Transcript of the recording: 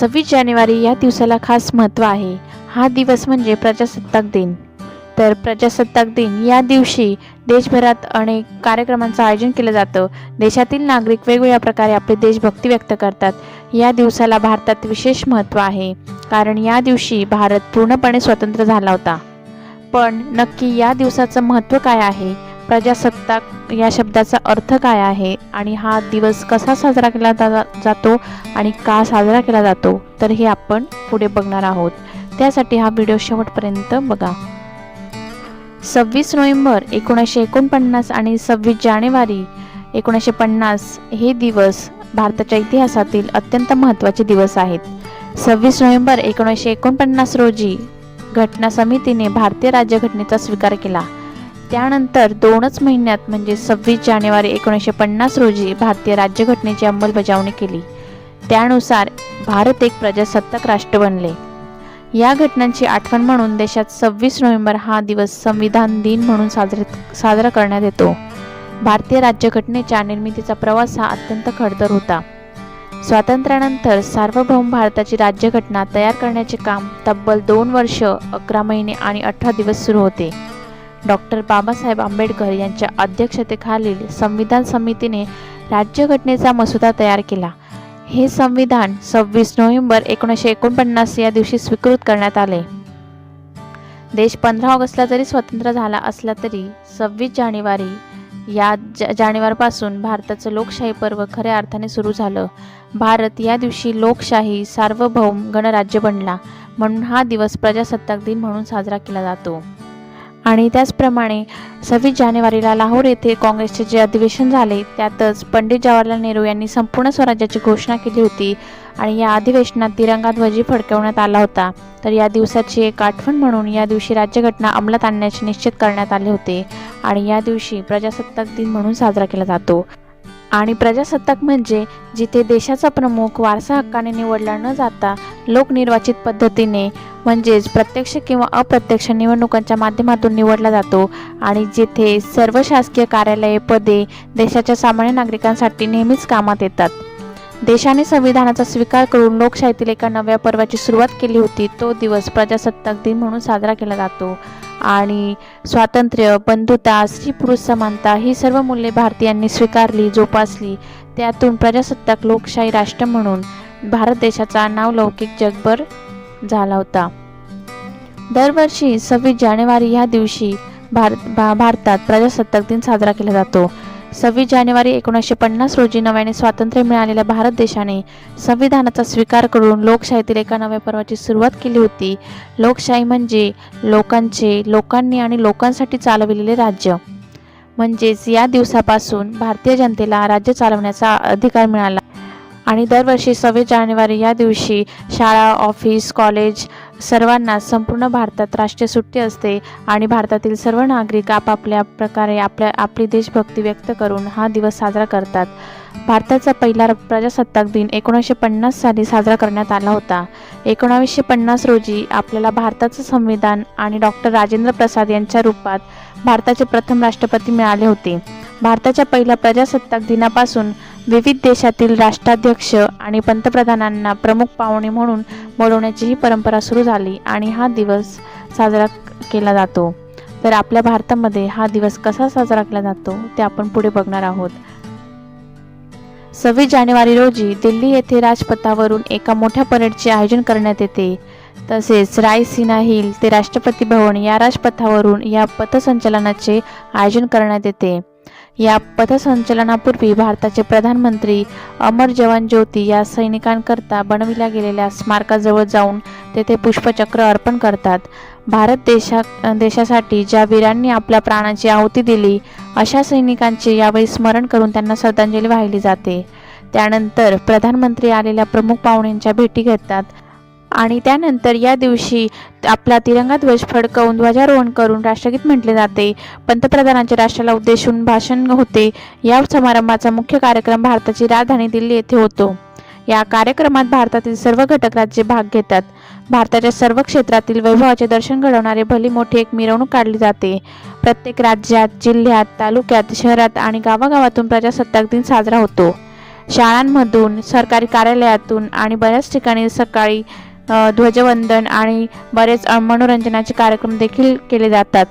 सव्वीस जानेवारी या दिवसाला खास महत्त्व आहे. हा दिवस म्हणजे प्रजासत्ताक दिन. तर प्रजासत्ताक दिन या दिवशी देशभरात अनेक कार्यक्रमांचं आयोजन केलं जातं. देशातील नागरिक वेगवेगळ्या प्रकारे आपली देशभक्ती व्यक्त करतात. या दिवसाला भारतात विशेष महत्त्व आहे. कारण या दिवशी भारत पूर्णपणे स्वतंत्र झाला होता. पण नक्की या दिवसाचं महत्त्व काय आहे? प्रजासत्ताक या शब्दाचा अर्थ काय आहे? आणि हा दिवस कसा साजरा केला जा जातो आणि का साजरा केला जातो? तर हे आपण पुढे बघणार आहोत. त्यासाठी हा व्हिडिओ शेवटपर्यंत बघा. सव्वीस नोव्हेंबर एकोणीसशे एकोणपन्नास आणि सव्वीस जानेवारी एकोणीसशे पन्नास हे दिवस भारताच्या इतिहासातील अत्यंत महत्त्वाचे दिवस आहेत. सव्वीस नोव्हेंबर एकोणीसशे एकोणपन्नास रोजी घटना समितीने भारतीय राज्यघटनेचा स्वीकार केला. त्यानंतर दोनच महिन्यात म्हणजे सव्वीस जानेवारी एकोणीसशे पन्नास रोजी भारतीय राज्यघटनेची अंमलबजावणी केली. त्यानुसार भारत एक प्रजासत्ताक राष्ट्र बनले. या घटनांची आठवण म्हणून देशात सव्वीस नोव्हेंबर हा दिवस संविधान दिन म्हणून साजरे साजरा करण्यात येतो. भारतीय राज्यघटनेच्या निर्मितीचा प्रवास हा अत्यंत खडतर होता. स्वातंत्र्यानंतर सार्वभौम भारताची राज्यघटना तयार करण्याचे काम तब्बल दोन वर्ष अकरा महिने आणि अठरा दिवस सुरू होते. डॉक्टर बाबासाहेब आंबेडकर यांच्या अध्यक्षतेखालील संविधान समितीने राज्यघटनेचा मसुदा तयार केला. हे संविधान सव्वीस नोव्हेंबर एकोणीसशे एकोणपन्नास या दिवशी स्वीकृत करण्यात आले. देश पंधरा ऑगस्टला जरी स्वतंत्र झाला असला तरी सव्वीस जानेवारी या ज जानेवारीपासून भारताचं लोकशाही पर्व खऱ्या अर्थाने सुरू झालं. भारत या दिवशी लोकशाही सार्वभौम गणराज्य बनला म्हणून हा दिवस प्रजासत्ताक दिन म्हणून साजरा केला जातो. आणि त्याचप्रमाणे सव्वीस जानेवारीला लाहोर येथे काँग्रेसचे जे अधिवेशन झाले त्यातच पंडित जवाहरलाल नेहरू यांनी संपूर्ण स्वराज्याची घोषणा केली होती आणि या अधिवेशनात तिरंगा ध्वजी फडकवण्यात आला होता. तर या दिवसाची एक आठवण म्हणून या दिवशी राज्यघटना अंमलात आणण्याचे निश्चित करण्यात आले होते आणि या दिवशी प्रजासत्ताक दिन म्हणून साजरा केला जातो. आणि प्रजासत्ताक म्हणजे जिथे देशाचा प्रमुख वारसा हक्काने निवडला न जाता लोकनिर्वाचित पद्धतीने म्हणजेच प्रत्यक्ष किंवा अप्रत्यक्ष निवडणुकांच्या माध्यमातून निवडला जातो आणि जेथे सर्व शासकीय कार्यालये पदे देशाच्या सामान्य नागरिकांसाठी नेहमीच कामात येतात. देशाने संविधानाचा स्वीकार करून लोकशाहीतील एका नव्या पर्वाची सुरुवात केली होती तो दिवस प्रजासत्ताक दिन म्हणून साजरा केला जातो. आणि स्वातंत्र्य बंधुता स्त्री पुरुष समानता ही सर्व मूल्ये भारतीयांनी स्वीकारली जोपासली. त्यातून प्रजासत्ताक लोकशाही राष्ट्र म्हणून भारत देशाचा नावलौकिक जगभर झाला होता. दरवर्षी सव्वीस जानेवारी या दिवशी भारत भा भारतात प्रजासत्ताक दिन साजरा केला जातो. सव्वीस जानेवारी एकोणीसशे पन्नास रोजी नव्याने स्वातंत्र्य मिळालेल्या भारत देशाने संविधानाचा स्वीकार करून लोकशाहीतील एका नव्या पर्वाची सुरुवात केली होती. लोकशाही म्हणजे लोकांचे लोकांनी आणि लोकांसाठी चालविलेले राज्य. म्हणजेच या दिवसापासून भारतीय जनतेला राज्य चालवण्याचा अधिकार मिळाला. आणि दरवर्षी सव्वीस जानेवारी या दिवशी शाळा ऑफिस कॉलेज सर्वांना संपूर्ण भारतात राष्ट्रीय सुट्टी असते आणि भारतातील सर्व नागरिक आपापल्या प्रकारे आपल्या आपली देशभक्ती व्यक्त करून हा दिवस साजरा करतात. भारताचा पहिला प्रजासत्ताक दिन एकोणीसशे पन्नास साली साजरा करण्यात आला होता. एकोणावीसशे पन्नास रोजी आपल्याला भारताचं संविधान आणि डॉक्टर राजेंद्र प्रसाद यांच्या रूपात भारताचे प्रथम राष्ट्रपती मिळाले होते. भारताच्या पहिल्या प्रजासत्ताक दिनापासून विविध देशातील राष्ट्राध्यक्ष आणि पंतप्रधानांना प्रमुख पाहुणे म्हणून बोलवण्याची ही परंपरा सुरू झाली आणि हा दिवस साजरा केला जातो. तर आपल्या भारतामध्ये हा दिवस कसा साजरा केला जातो ते आपण पुढे बघणार आहोत. सव्वीस जानेवारी रोजी दिल्ली येथे राजपथावरून एका मोठ्या परेडचे आयोजन करण्यात येते. तसेच रायसिना हिल ते राष्ट्रपती भवन या राजपथावरून या पथसंचलनाचे आयोजन करण्यात येते. या पथसंचलनापूर्वी भारताचे प्रधानमंत्री अमर जवान ज्योती या सैनिकांकरता बनविल्या गेलेल्या स्मारकाजवळ जाऊन तेथे पुष्पचक्र अर्पण करतात. भारत देशा देशासाठी ज्या वीरांनी आपल्या प्राणाची आहुती दिली अशा सैनिकांचे यावेळी स्मरण करून त्यांना श्रद्धांजली वाहिली जाते. त्यानंतर प्रधानमंत्री आलेल्या प्रमुख पाहुण्यांच्या भेटी घेतात. आणि त्यानंतर या दिवशी आपला तिरंगा ध्वज फडकवून ध्वजारोहण करून राष्ट्रगीत म्हटले जाते. पंतप्रधानांच्या राष्ट्राला उद्देशून भाषण होते. या समारंभाचा मुख्य कार्यक्रम भारताची राजधानी दिल्ली येथे होतो. या कार्यक्रमात भारतातील सर्व घटक राज्ये भाग घेतात. भारताच्या सर्व क्षेत्रातील वैभवाचे दर्शन घडवणारे भली मोठी एक मिरवणूक काढली जाते. प्रत्येक राज्यात जिल्ह्यात तालुक्यात शहरात आणि गावागावातून प्रजासत्ताक दिन साजरा होतो. शाळांमधून सरकारी कार्यालयातून आणि बऱ्याच ठिकाणी सकाळी ध्वजवंदन आणि बरेच मनोरंजनाचे कार्यक्रम देखील केले जातात.